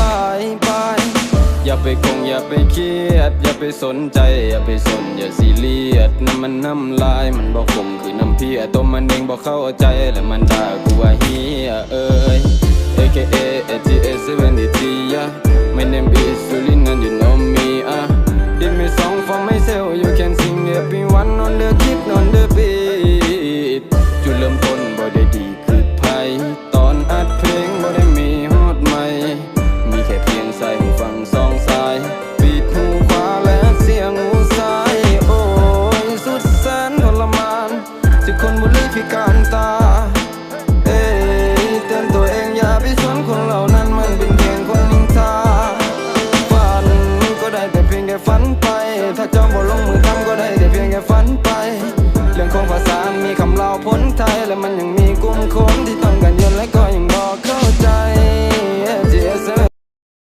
บายบายอย่าไปคงอย่าไปเครียด อย่าไปสนใจ อย่าไปสน อย่าซีเรียสน้ำมันน้ำลายมันบอกผมคือน้ำเพียตัวมันเองบอกเข้าใจและมันด่ากูว่าเฮียเอ้ย AKA ATA 73 yeah My name is Sulin and you know me ah Give me song for myself you can sing everyone on the kid on the beat จุดเริ่มต้นบอกได้ดี ที่การตา เอ้ยเตือนตัวเองอย่าไปสนคนเหล่านั้นมันเป็นเพียงคนนิ่งตาฝันก็ได้แต่เพียงแค่ฝันไป ถ้าเจ้าบ่ลงมือทำก็ได้แต่เพียงแค่ฝันไป เรื่องของภาษามีคำเล่าพ้นไทยและมันยังมี